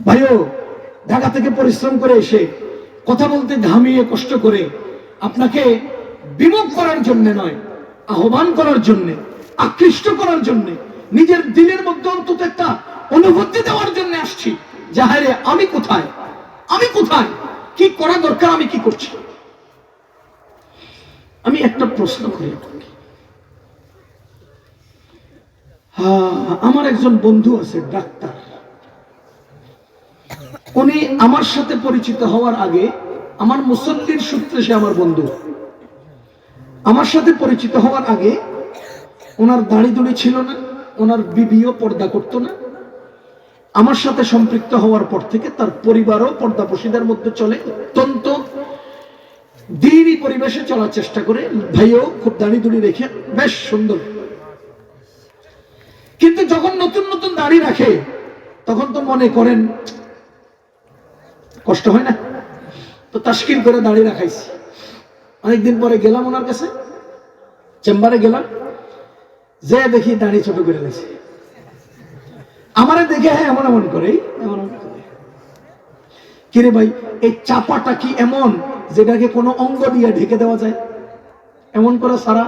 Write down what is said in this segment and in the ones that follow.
ভাইও ঢাকা থেকে পরিশ্রম করে এসে কথা বলতে ঘামিয়ে কষ্ট করে আপনাকে বিমুখ করার জন্য নয় আহ্বান করার জন্য আকৃষ্ট করার জন্য নিজের দিলের মধ্যে অন্তত একটা অনুভূতি দেওয়ার জন্য আসছি। যাহারে আমি কোথায়? আমি কোথায়? কি করা দরকার? আমি কি করছি? আমি একটা প্রশ্ন করি আপনাকে। হ্যাঁ, আমার একজন বন্ধু আছে ডাক্তার। উনি আমার সাথে পরিচিত হওয়ার আগে আমার মুসল্লির সূত্রে সে আমার বন্ধু। আমার সাথে পরিচিত হওয়ার আগে ওনার দাড়ি দুড়ি ছিল না, ওনার বিবিও পর্দা করতো না। আমার সাথে সম্পৃক্ত হওয়ার পর থেকে তার পরিবারও পর্দাপশীদের মধ্যে চলে। অত্যন্ত দিনই পরিবেশে চলার চেষ্টা করে ভাইও খুব দাড়ি দুড়ি রেখে বেশ সুন্দর। কিন্তু যখন নতুন নতুন দাড়ি রাখে, তখন তো মনে করেন কষ্ট হয় না? তো তাস্কিল করে দাড়ি রাখাইছি। অনেকদিন পরে গেলাম ওনার কাছে, চেম্বারে গেলাম যে দেখি দাড়ি ছোট করে গেছে আমারে দেখে হ্যাঁ এমন এমন করে এমন কিরে ভাই, এই চাপাটা কি এমন যেটাকে কোনো অঙ্গ দিয়ে ঢেকে দেওয়া যায়? এমন করে সারা?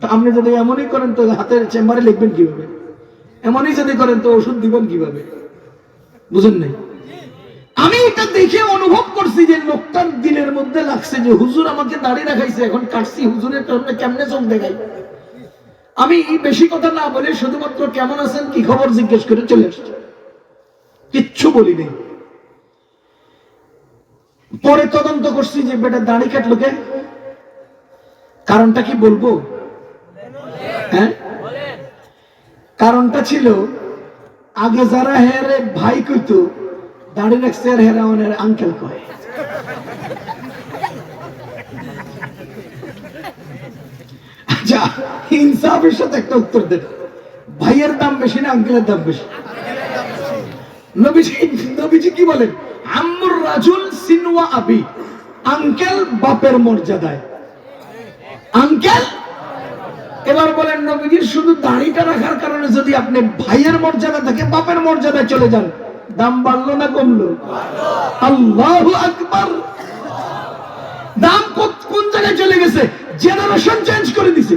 তা আপনি যদি এমনই করেন তো হাতের চেম্বারে লিখবেন কীভাবে? এমনই যদি করেন তো ওষুধ দিবেন কীভাবে? বুঝেন নাই? আমি এটা দেখে অনুভব করছি যে লোকটার দিলের মধ্যে লাগছে যে হুজুর আমাকে দাঁড়িয়ে রাখাইছে, এখন কাটছি। হুজুরের কারণে কেমনে চোখ দেখাই আমি বেশি কথা না বলে শুধুমাত্র কেমন আছেন কি খবর জিজ্ঞেস করে চলে আসছি। কিচ্ছু বলি নেই। পরে তদন্ত করছি যে বেটা দাড়ি কাটলো কে? কারণটা কি বলব? হ্যাঁ? কারণটা ছিল, আগে যারা হেরে ভাই কইতো দাড়ি রাখছে আর হেরা আঙ্কেল কয়। আচ্ছা ইনসাফের সাথে একটা উত্তর দেন। ভাইয়ের দাম বেশি না আঙ্কেলের দাম বেশি? নবীজি নবীজি কি বলেন? আম্মুর রাজুল সিনওয়া আবি আঙ্কেল বাপের মর্যাদায়। আঙ্কেল এবার বলেন নবীজির শুধু দাড়িটা রাখার কারণে যদি আপনি ভাইয়ের মর্যাদা থেকে, বাপের মর্যাদায় চলে যান। দাম বাড়লো না কমলো? আল্লাহ আকবার। দাম কোন জায়গায় চলে গেছে? জেনারেশন চেঞ্জ করে দিছে।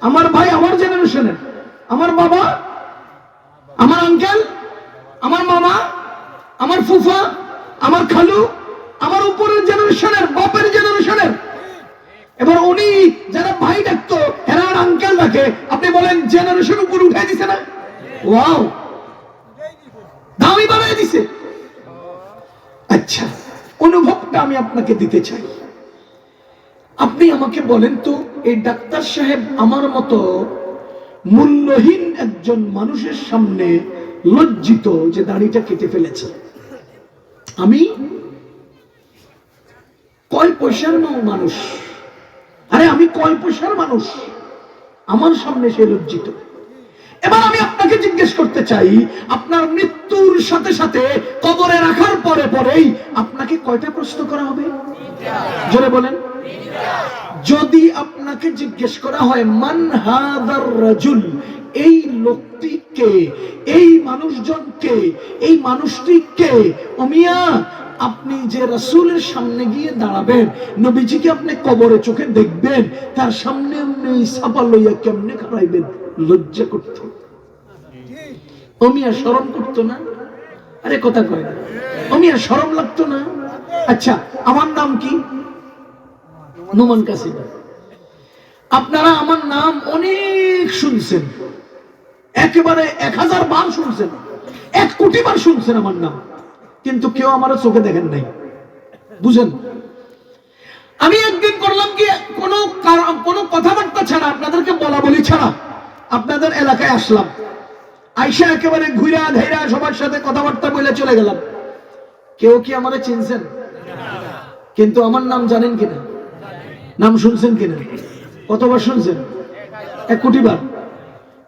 আমার ভাই আমার জেনারেশনের আমার বাবা, আমার আঙ্কেল আমার মামা, আমার ফুফা, আমার খালু, আমার উপরের জেনারেশনের বাপের জেনারেশনের এবার উনি যারা ভাই ডাকতো এরা আঙ্কেল ডাকে আপনি বলেন জেনারেশন উপর উঠে দিছে না? ওয়াও দামি বাড়াই দিছে। আচ্ছা অনুভবটা আমি আপনাকে দিতে চাই। আপনি আমাকে বলেন তো, এই ডাক্তার সাহেব আমার মতো মূল্যহীন একজন মানুষের সামনে লজ্জিত যে দাড়িটা কেটে ফেলেছে। আমি কয় পয়সার মানুষ? আরে আমি কয় পয়সার মানুষ? আমার সামনে সে লজ্জিত। এবার আমি আপনাকে জিজ্ঞেস করতে চাই, আপনার মৃত্যুর সাথে সাথে কবরে রাখার পরে পরেই আপনাকে কয়টা প্রশ্ন করা হবে? জোরে বলেন। যদি আপনাকে জিজ্ঞেস করা হয়, মান হাদার রাজুল, এই লোকটি কে? এই মানুষজনকে এই মানুষটি কে? অমিয়া আপনি যে রাসূলের সামনে গিয়ে দাঁড়াবেন, নবীজিকে আপনি কবরে চোখে দেখবেন, তার সামনে আপনি সাপা লইয়া কেমনে খারাইবেন লজ্জা করত। অমিয়া শরম করতো না? আরে কথা কয় অমিয়া শরম লাগতো না? আচ্ছা আমার নাম কি? নোমান কাসিম। আপনারা আমার নাম অনেক শুনছেন। একেবারে এক হাজার বার শুনছেন। এক কোটি বার শুনছেন আমার নাম। কিন্তু কেউ আমার চোখে দেখেন নাই। বুঝেন? আমি একদিন করলাম কি, কোনো কোনো কথাবার্তা ছাড়া আপনাদেরকে বলা বলি ছাড়া আপনাদের এলাকায় আসলাম। আইসা একেবারে ঘুরা ধৈরা সবার সাথে কথাবার্তা বলে চলে গেলাম। কেউ কি আমারে চিনছেন? কিন্তু আমার নাম জানেন কিনা? নাম শুনছেন কিনা? কতবার শুনছেন? এক কোটি বার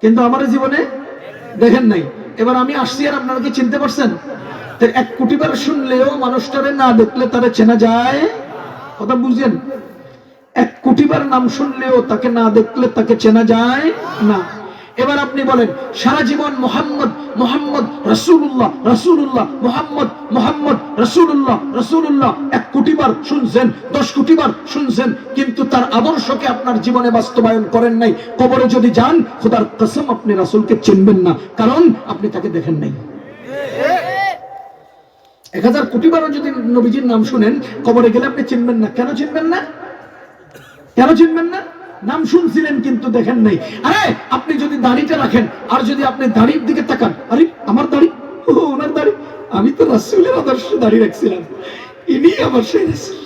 কিন্তু আমার জীবনে দেখেন নাই। এবার আমি আসছি আর আপনারা কি চিনতে পারছেন? এক কোটি বার শুনলেও মানুষটারে না দেখলে তারা চেনা যায়? কথা বুঝেন? এক কোটি বার নাম শুনলেও তাকে না দেখলে তাকে চেনা যায় না? এবার আপনি বলেন, সারা জীবন মোহাম্মদ মোহাম্মদ রসুল্লাহ রসুল্লাহ মোহাম্মদ মোহাম্মদ রসুল্লাহ রসুল্লাহ এক কোটিবার শুনছেন, দশ কোটিবার শুনছেন, কিন্তু তার আদর্শকে আপনার জীবনে বাস্তবায়ন করেন নাই। কবরে যদি যান, খোদার কসম আপনি রাসূলকে চিনবেন না, কারণ আপনি তাকে দেখেন নাই। এক হাজার কোটিবারও যদি নবীজির নাম শুনেন, কবরে গেলে আপনি চিনবেন না। কেন চিনবেন না? কেন চিনবেন না? নাম শুনছিলেন কিন্তু দেখেন নাই। আরে, আপনি যদি দাড়িটা রাখেন, আর যদি আপনি দাড়ির দিকে তাকান, আরে, আমার দাড়ি? ও, ওনার দাড়ি? আমি তো রাসূলের আদর্শ দাড়ি রাখছিলাম। ইনি আমার সেই রাসূল।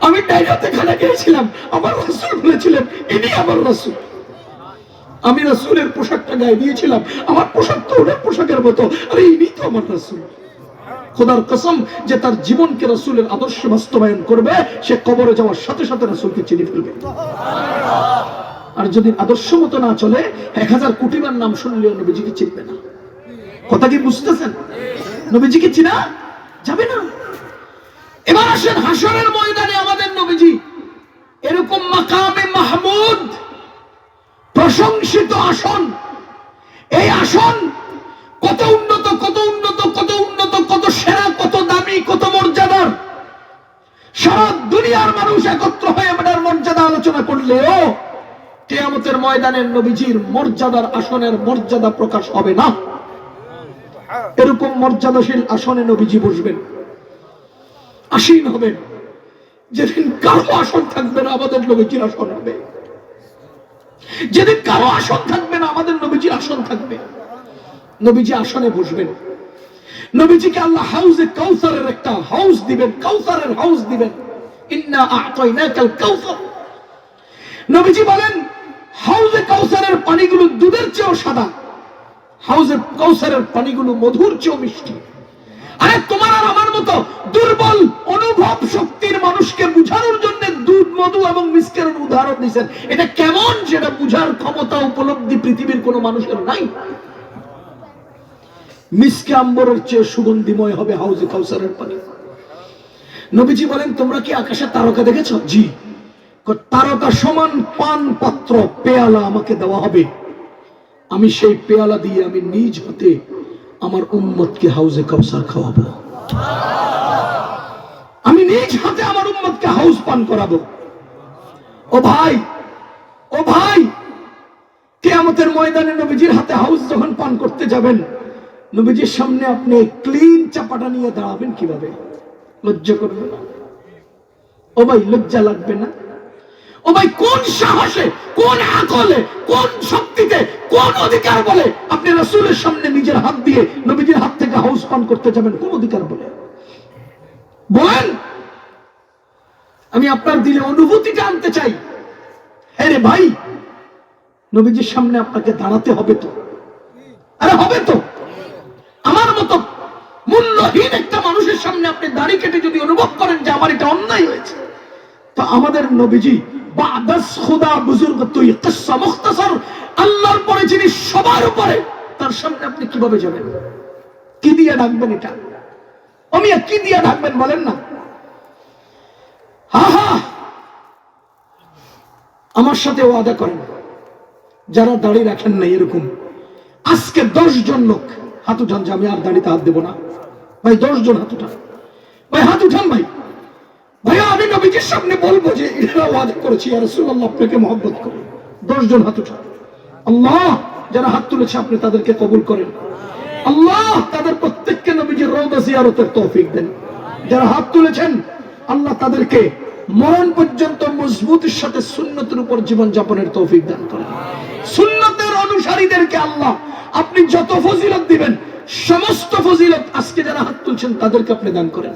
আমি ডাইরাতে খানা খেয়েছিলাম, আমার রাসুল বলেছিলেন, ইনি আমার রাসূল। আমি রাসূলের পোশাকটা গায়ে দিয়েছিলাম, আমার পোশাক তো ওনার পোশাকের মতো, আরে, ইনি তো আমার রাসূল। খোদার কসম যে তার জীবনকে রসুলের আদর্শ বাস্তবায়ন করবে, সে কবরে যাওয়ার সাথে সাথে রসুলকে চিনি ফেলবে। আর যদি আদর্শ মতো না চলে, এক হাজার কোটিবার নাম শুনলেও নবীজিকে চিনবে না। কথা কি বুঝতেছেন? নবীজিকে চিনা যাবে না। এবার আসেন হাসরের ময়দানে আমাদের নবীজি। এরকম মাকামে মাহমুদ প্রশংসিত আসন। এই আসন কত উন্নত কত উন্নত, কত দুনিয়ার মানুষ একত্র হয়ে আমাদের মর্যাদা আলোচনা করলেও কেয়ামতের ময়দানের নবীজির মর্যাদার আসনের মর্যাদা প্রকাশ হবে না। এরকম মর্যাদাশীল আসনে নবীজি বসবেন। আসীন হবেন। যেদিন কারও আসন থাকবে না, আমাদের নবীজির আসন হবে। যেদিন কারও আসন থাকবে না, আমাদের নবীজির আসন থাকবে। নবীজি আসনে বসবেন। নবীজিকে আল্লাহ হাউসে কাউসারের একটা হাউস দিবেন, কাউসারের হাউস দিবেন। নবীজি বলেন হাউসে কাউসারের পানিগুলো দুধের চেয়েও সাদা। হাউসে কাউসারের পানিগুলো মধুর চেয়েও মিষ্টি। আরে তোমার আর আমার মতো দুর্বল, অনুভব শক্তির মানুষকে বুঝানোর জন্য দুধ, মধু এবং মিষ্কের উদাহরণ দিয়েছেন। এটা কেমন সেটা বুঝার ক্ষমতা উপলব্ধি পৃথিবীর কোনো মানুষের নাই? মিসকে আম্বরের চেয়ে সুগন্ধিময় হবে হাউজে কাউসারের পানি। নবীজি বলেন, তোমরা কি আকাশে তারকা দেখেছ? জি। তারকা সমান পান পাত্র, পেয়ালা আমাকে দেওয়া হবে। আমি সেই পেয়ালা দিয়ে আমি নিজ হাতে আমার উম্মতকে হাউজে কাউসার খাওয়াবো। আমি নিজ হাতে আমার উম্মতকে হাউস পান করাবো। ও ভাই ও ভাই, কেয়ামতের ময়দানে নবীজির হাতে হাউস যখন পান করতে যাবেন, নবীজির সামনে আপনি ক্লিন চাপাটা নিয়ে দাঁড়াবেন কীভাবে? লজ্জা করবে না। ও ভাই লজ্জা লাগবে না। ও ভাই কোন সাহসে, কোন আকলে কোন শক্তিতে, কোন অধিকার বলে আপনি রসুলের সামনে নিজের হাত দিয়ে নবীজির হাত থেকে হাউস পান করতে যাবেন? কোন অধিকার বলে? বলেন, আমি আপনার দিলে অনুভূতিটা আনতে চাই। হ্যাঁ রে ভাই, নবীজির সামনে আপনাকে দাঁড়াতে হবে তো। আরে হবে তো। মূল্যহীন একটা মানুষের সামনে আপনি দাড়ি কেটে যদি অনুভব করেন যে আমার এটা অন্যায় হয়েছে, তো আমাদের নবীজি বাদাস খুদা বুজুর্গ তুই কিসসা মুখতাসার, আল্লাহর পরে যিনি সবার উপরে, তার সামনে আপনি কীভাবে যাবেন? কি দিয়ে ডাকবেন এটা? আমি কি দিয়ে ডাকবেন বলেন না? হা হা। আমার সাথে ওয়াদা করেন, যারা দাড়ি রাখেন না এরকম, আজকে দশ জন লোক, হাত উঠান যে আমি আর দাড়িতে হাত দেবো না। ভাই দশ জন হাত উঠান। ভাই, হাত উঠান ভাই। ভাইয়া, আমি নবীজির সামনে বলব যে এরা ওয়াদা করেছি আর রাসূলুল্লাহ, আপনাকে মহব্বত করে। দশ জন হাত উঠান। আল্লাহ, যারা হাত তুলেছে, আপনি তাদেরকে কবুল করেন। আল্লাহ, তাদের প্রত্যেককে নবীজির রওজা জিয়ারতের তৌফিক দেন। যারা হাত তুলেছেন, আল্লাহ তাদেরকে মরণ পর্যন্ত মজবুতির সাথে সুন্নতের উপর জীবন যাপনের তৌফিক দান করেন। সুন্নতের অনুসারীদেরকে আল্লাহ, আপনি যত ফজিলত দিবেন সমস্ত ফজিলত আজকে যারা হাত তুলছেন তাদেরকে আপনি দান করেন।